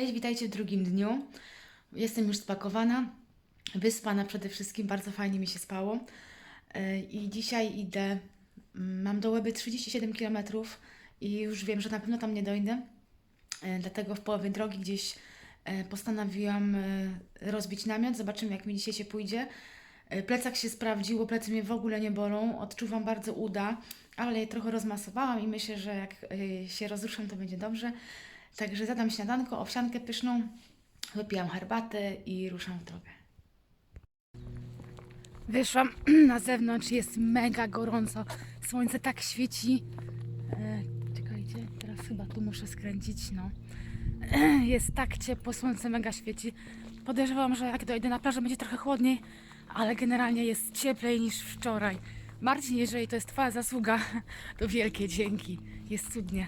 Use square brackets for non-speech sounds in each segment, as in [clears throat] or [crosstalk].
Cześć, witajcie w drugim dniu. Jestem już spakowana, wyspana przede wszystkim, bardzo fajnie mi się spało. Yy, I dzisiaj idę, mm, mam do Łeby 37 km i już wiem, że na pewno tam nie dojdę. Yy, Dlatego w połowie drogi gdzieś yy, postanowiłam rozbić namiot. Zobaczymy, jak mi dzisiaj się pójdzie. Plecak się sprawdził, plecy mnie w ogóle nie bolą. Odczuwam bardzo uda, ale je trochę rozmasowałam i myślę, że jak się rozruszam, to będzie dobrze. Także zadam śniadanko, owsiankę pyszną, wypijam herbatę i ruszam w drogę. Wyszłam [clears throat] na zewnątrz, jest mega gorąco. Słońce tak świeci. E, czekajcie, teraz chyba tu muszę skręcić. No. E, [clears throat] jest tak ciepło, słońce mega świeci. Podejrzewam, że jak dojdę na plażę będzie trochę chłodniej, ale generalnie jest cieplej niż wczoraj. Marcin, jeżeli to jest Twoja zasługa, [laughs] to wielkie dzięki. Jest cudnie.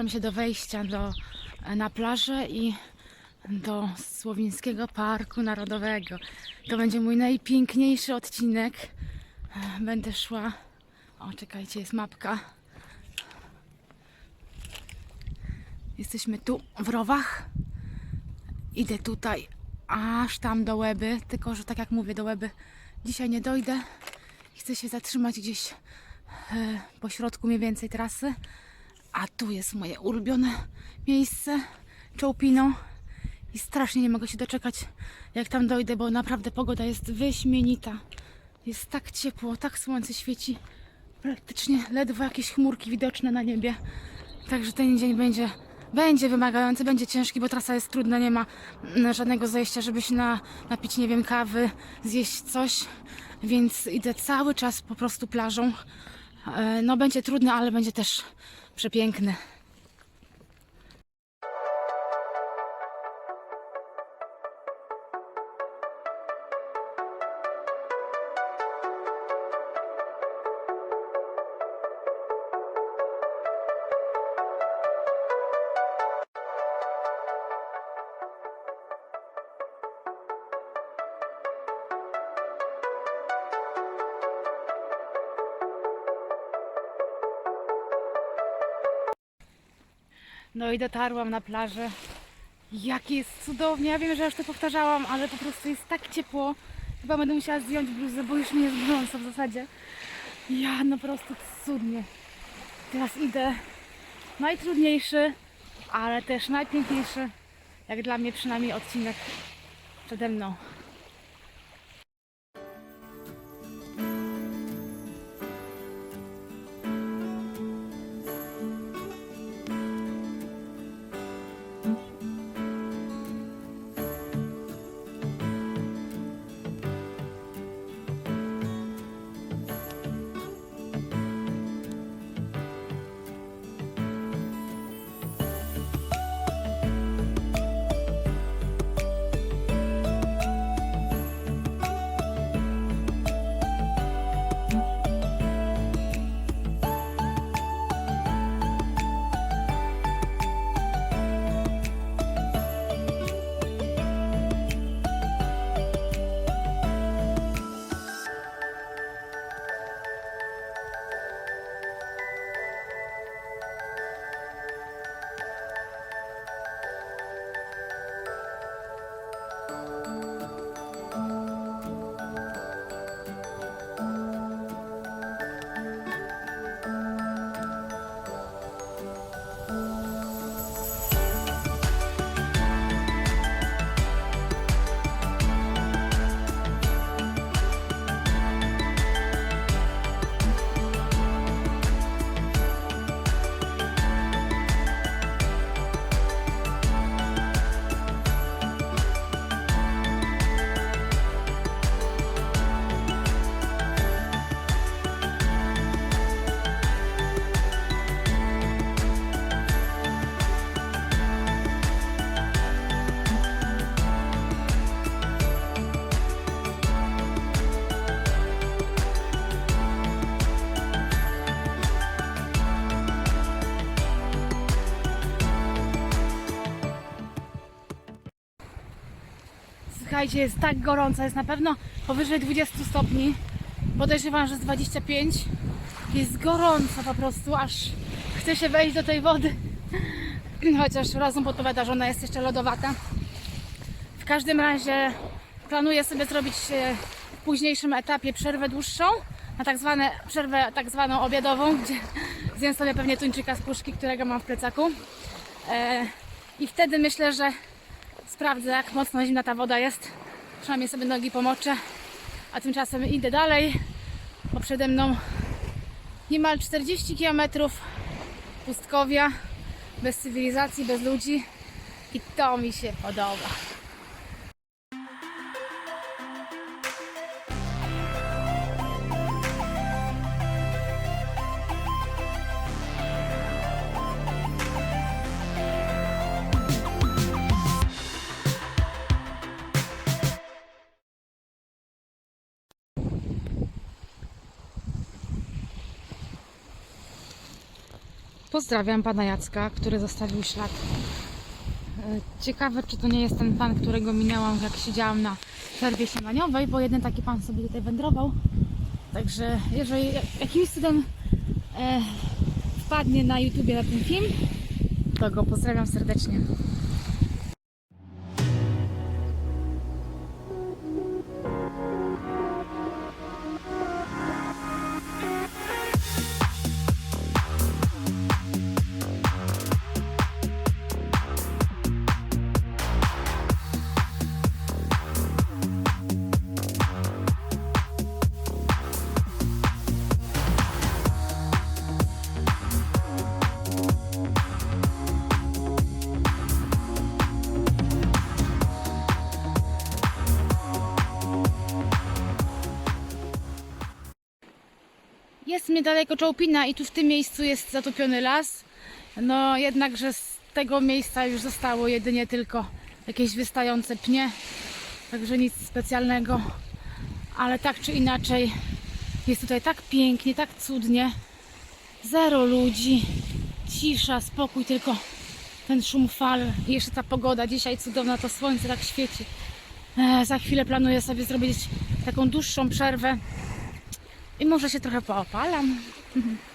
Zbliżam się do wejścia do, na plażę i do Słowińskiego Parku Narodowego. To będzie mój najpiękniejszy odcinek. Będę szła. O, czekajcie, jest mapka. Jesteśmy tu w rowach. Idę tutaj aż tam do Łeby, tylko że tak jak mówię, do Łeby dzisiaj nie dojdę. Chcę się zatrzymać gdzieś e, po środku mniej więcej trasy. A tu jest moje ulubione miejsce, Czołpino. I strasznie nie mogę się doczekać, jak tam dojdę, bo naprawdę pogoda jest wyśmienita. Jest tak ciepło, tak słońce świeci. Praktycznie ledwo jakieś chmurki widoczne na niebie. Także ten dzień będzie, będzie wymagający, będzie ciężki, bo trasa jest trudna, nie ma mm, żadnego zejścia, żeby się na, napić, nie wiem, kawy, zjeść coś. Więc idę cały czas po prostu plażą. E, No będzie trudny, ale będzie też przepiękny. I dotarłam na plażę. Jakie jest cudownie. Ja wiem, że już to powtarzałam, ale po prostu jest tak ciepło. Chyba będę musiała zdjąć bluzę, bo już mi jest gorąco w zasadzie. Ja no po prostu cudnie. Teraz idę najtrudniejszy, ale też najpiękniejszy, jak dla mnie przynajmniej odcinek przede mną. Słuchajcie, jest tak gorąco, jest na pewno powyżej 20 stopni. Podejrzewam, że z 25. Jest gorąco po prostu, aż chce się wejść do tej wody. [laughs] Chociaż rozum podpowiada, że ona jest jeszcze lodowata. W każdym razie planuję sobie zrobić w późniejszym etapie przerwę dłuższą, na tak zwane przerwę tak zwaną obiadową, [laughs] gdzie zjem sobie pewnie tuńczyka z puszki, którego mam w plecaku. E, I wtedy myślę, że sprawdzę jak mocno zimna ta woda jest. Przynajmniej sobie nogi pomoczę. A tymczasem idę dalej, bo przede mną niemal 40 km pustkowia, bez cywilizacji, bez ludzi. I to mi się podoba. Pozdrawiam pana Jacka, który zostawił ślad. E, Ciekawe, czy to nie jest ten pan, którego minęłam, jak siedziałam na przerwie śniadaniowej, bo jeden taki pan sobie tutaj wędrował. Także jeżeli jakimś cudem e, wpadnie na YouTubie na ten film, to go pozdrawiam serdecznie. Niedaleko Czołpina i tu w tym miejscu jest zatopiony las. No jednakże z tego miejsca już zostało jedynie tylko jakieś wystające pnie. Także nic specjalnego. Ale tak czy inaczej jest tutaj tak pięknie, tak cudnie. Zero ludzi. Cisza, spokój, tylko ten szum fal. I jeszcze ta pogoda dzisiaj cudowna, to słońce tak świeci. E, za chwilę planuję sobie zrobić taką dłuższą przerwę i może się trochę poopalam. [laughs]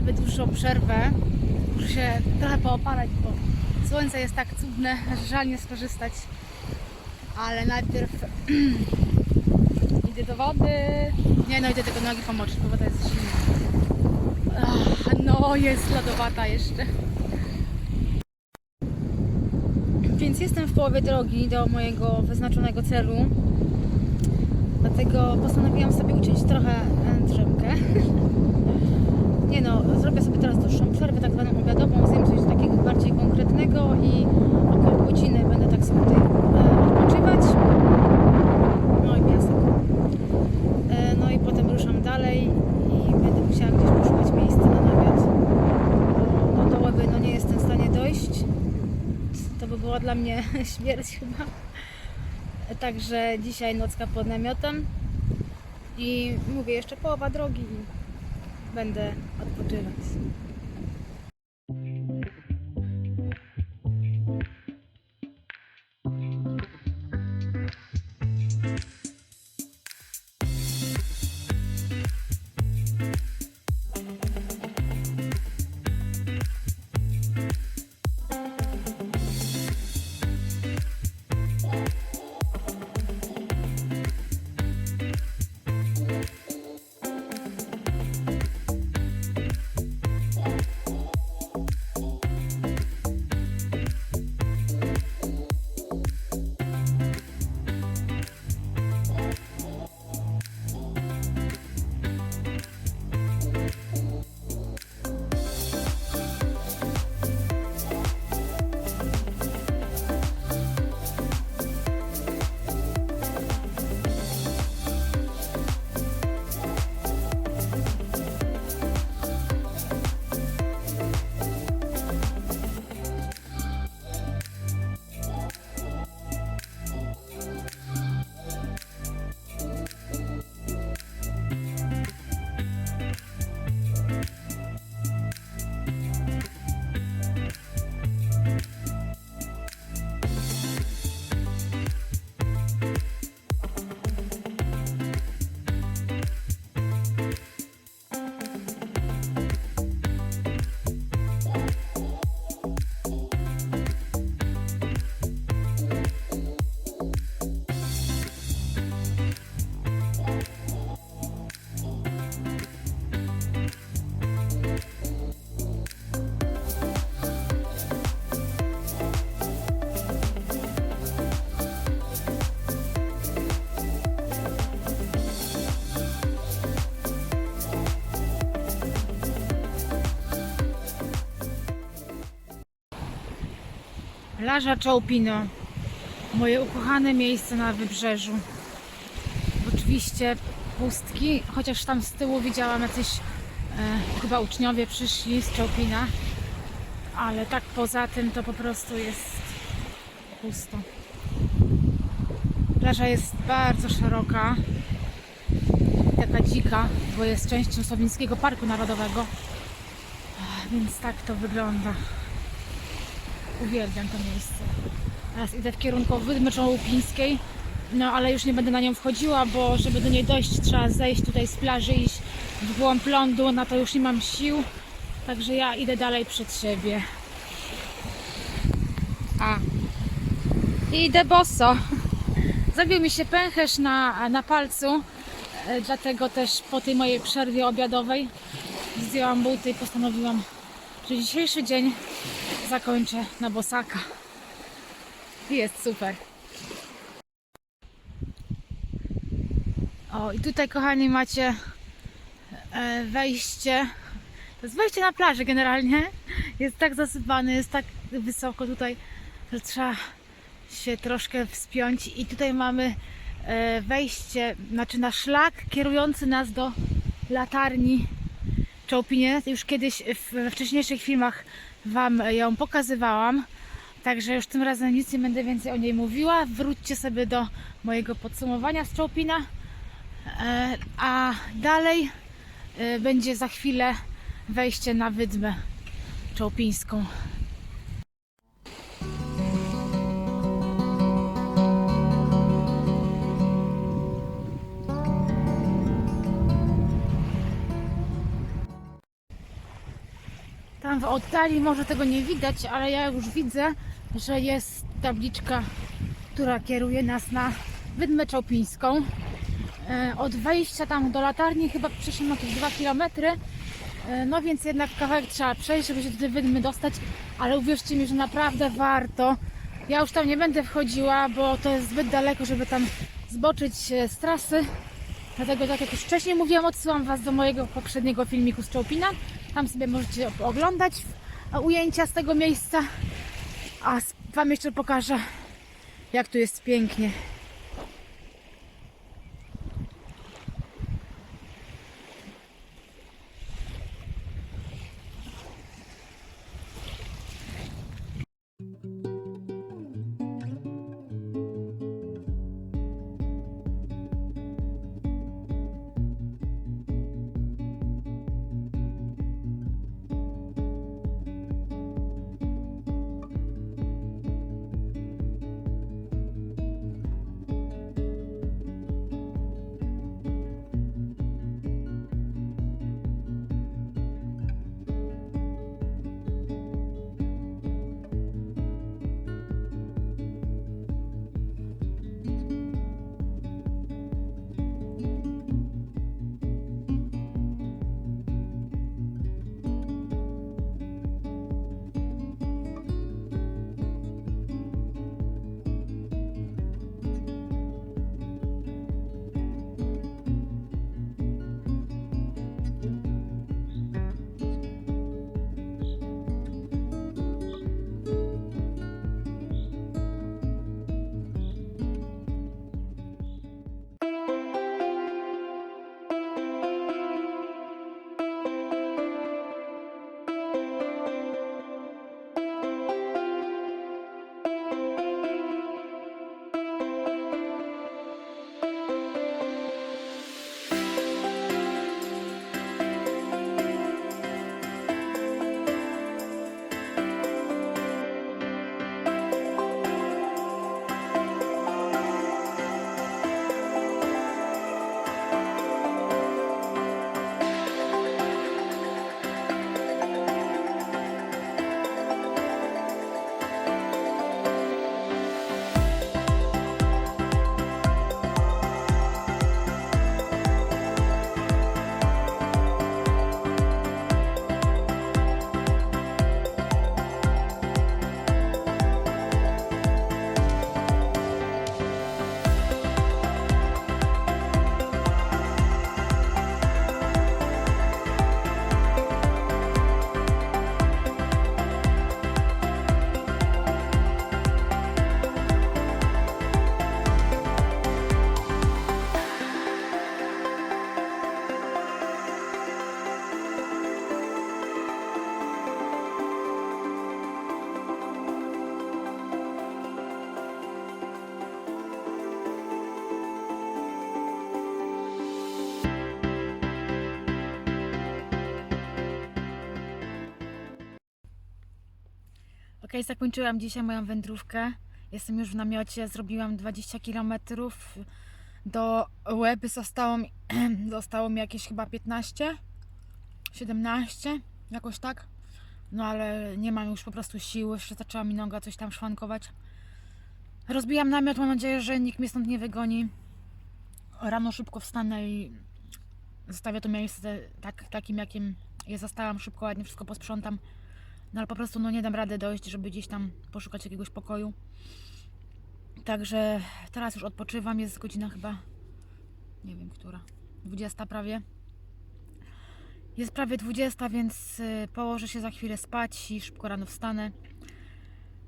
sobie dłuższą przerwę. Muszę się trochę poopalać, bo Słońce jest tak cudne, że żal nie skorzystać. Ale najpierw [clears throat] idę do wody. Nie no, idę tylko nogi pomoczyć, bo woda jest zimna. Ach, no, jest lodowata jeszcze. Więc jestem w połowie drogi do mojego wyznaczonego celu. Dlatego postanowiłam sobie uciąć trochę e, drzemkę. [laughs] No, zrobię sobie teraz dłuższą przerwę, tak zwaną obiadową, zjem coś takiego bardziej konkretnego i około godziny będę tak sobie tutaj e, odpoczywać. No i piasek. No i potem ruszam dalej i będę musiała gdzieś poszukać miejsca na namiot. Bo no, do Łeby no, nie jestem w stanie dojść. To by była dla mnie [laughs] śmierć chyba. Także dzisiaj nocka pod namiotem. I mówię, jeszcze połowa drogi będę odpoczywać. Plaża Czołpino. Moje ukochane miejsce na wybrzeżu. Oczywiście pustki, chociaż tam z tyłu widziałam jacyś e, chyba uczniowie przyszli z Czołpina. Ale tak poza tym to po prostu jest pusto. Plaża jest bardzo szeroka. Taka dzika, bo jest częścią Słowińskiego Parku Narodowego. Więc tak to wygląda. Uwielbiam to miejsce. Teraz idę w kierunku Wydmy Czołupińskiej, no ale już nie będę na nią wchodziła, bo żeby do niej dojść trzeba zejść tutaj z plaży, iść w głąb lądu, na to już nie mam sił, także ja idę dalej przed siebie. A, i idę boso. Zabił mi się pęcherz na, na palcu, e, dlatego też po tej mojej przerwie obiadowej zdjęłam buty i postanowiłam, że dzisiejszy dzień zakończę na bosaka. Jest super. O, i tutaj, kochani, macie e, wejście. To jest wejście na plażę generalnie. Jest tak zasypany, jest tak wysoko tutaj, że trzeba się troszkę wspiąć. I tutaj mamy e, wejście, znaczy na szlak kierujący nas do latarni Czołpinie. Już kiedyś we wcześniejszych filmach Wam ją pokazywałam. Także już tym razem nic nie będę więcej o niej mówiła. Wróćcie sobie do mojego podsumowania z Czołpina. E, A dalej e, będzie za chwilę wejście na wydmę czołpińską. Tam w oddali może tego nie widać, ale ja już widzę, że jest tabliczka, która kieruje nas na Wydmę Czopińską. E, Od wejścia tam do latarni chyba przeszło jakieś 2 km. No więc jednak kawałek trzeba przejść, żeby się do tej Wydmy dostać, ale uwierzcie mi, że naprawdę warto. Ja już tam nie będę wchodziła, bo to jest zbyt daleko, żeby tam zboczyć e, z trasy. Dlatego, tak jak już wcześniej mówiłam, odsyłam Was do mojego poprzedniego filmiku z Czołpina. Tam sobie możecie oglądać ujęcia z tego miejsca. A Wam jeszcze pokażę, jak tu jest pięknie. Ok, zakończyłam dzisiaj moją wędrówkę. Jestem już w namiocie, zrobiłam 20 km. Do łeby zostało mi, [clears throat] zostało mi jakieś chyba 15, 17, jakoś tak. No ale nie mam już po prostu siły, jeszcze zaczęła mi noga coś tam szwankować. Rozbijam namiot, mam nadzieję, że nikt mnie stąd nie wygoni. Rano szybko wstanę i zostawię to miejsce tak, takim, jakim je zastałam. Szybko, ładnie wszystko posprzątam. No ale po prostu no nie dam rady dojść, żeby gdzieś tam poszukać jakiegoś pokoju. Także teraz już odpoczywam. Jest godzina chyba, nie wiem która, 20 prawie. Jest prawie 20, więc y, położę się za chwilę spać i szybko rano wstanę.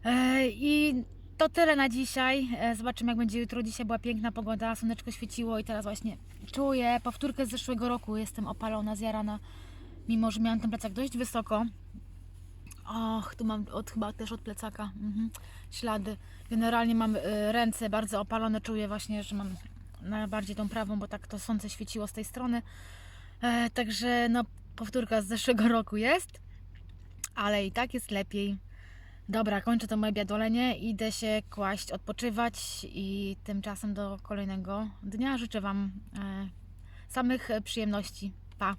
E, I to tyle na dzisiaj. E, Zobaczymy jak będzie jutro. Dzisiaj była piękna pogoda, słoneczko świeciło i teraz właśnie czuję powtórkę z zeszłego roku. Jestem opalona, zjarana, mimo że miałam ten plecak dość wysoko. Och, tu mam od, chyba też od plecaka mhm. ślady. Generalnie mam y, ręce bardzo opalone, czuję właśnie, że mam najbardziej tą prawą, bo tak to słońce świeciło z tej strony. E, także no, powtórka z zeszłego roku jest, ale i tak jest lepiej. Dobra, kończę to moje biadolenie, idę się kłaść, odpoczywać i tymczasem do kolejnego dnia życzę Wam e, samych przyjemności. Pa!